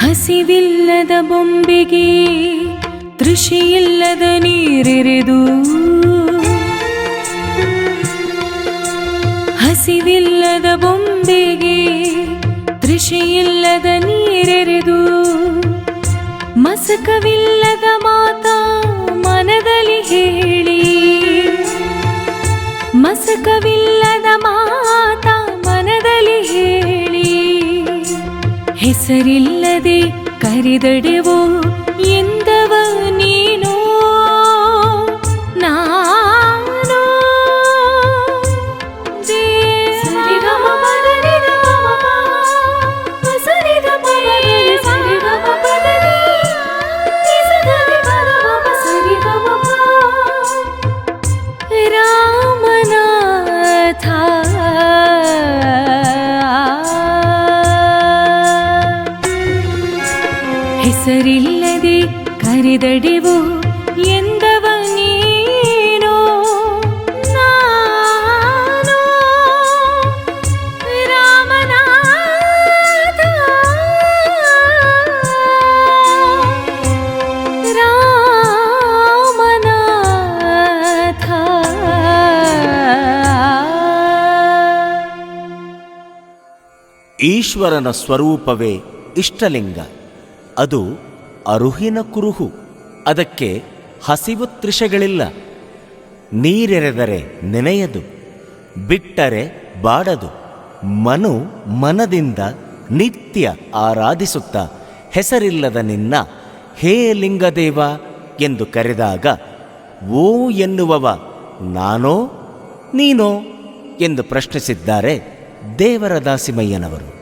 ಹಸಿವಿಲ್ಲದ ಬೊಂಬೆಗೆ ತೃಷಿಯಿಲ್ಲದ ನೀರೆರೆದು. ಹಸಿವಿಲ್ಲದ ಬೊಂಬೆಗೆ ತೃಷಿಯಿಲ್ಲದ ನೀರೆರೆದು. ಮಸಕವಿಲ್ಲದ ಮಾತಾ ಮನದಲ್ಲಿ ಹೇಳಿ. ಮಸಕವಿಲ್ಲದ ಮಾತ ಹೆಸರಿಲ್ಲದೆ ಕರೆದಡೆವೋ ಎಂದವ ಹೆಸರಿಲ್ಲದೆ ಕರೆದಡೆವು ಎಂದವ ನೀನೋ? ನಾನು? ರಾಮನಾಥ? ರಾಮನಾಥ? ಈಶ್ವರನ ಸ್ವರೂಪವೇ ಇಷ್ಟಲಿಂಗ. ಅದು ಅರುಹಿನ ಕುರುಹು. ಅದಕ್ಕೆ ಹಸಿವು ತ್ರಿಷಗಳಿಲ್ಲ ನೀರೆರೆದರೆ ನೆನೆಯದು, ಬಿಟ್ಟರೆ ಬಾಡದು. ಮನು ಮನದಿಂದ ನಿತ್ಯ ಆರಾಧಿಸುತ್ತ, ಹೆಸರಿಲ್ಲದ ನಿನ್ನ, ಹೇ ಲಿಂಗದೇವ ಎಂದು ಕರೆದಾಗ, ಓ ಎನ್ನುವವ ನಾನೋ ನೀನೋ ಎಂದು ಪ್ರಶ್ನಿಸಿದ್ದಾರೆ ದೇವರ ದಾಸಿಮಯ್ಯನವರು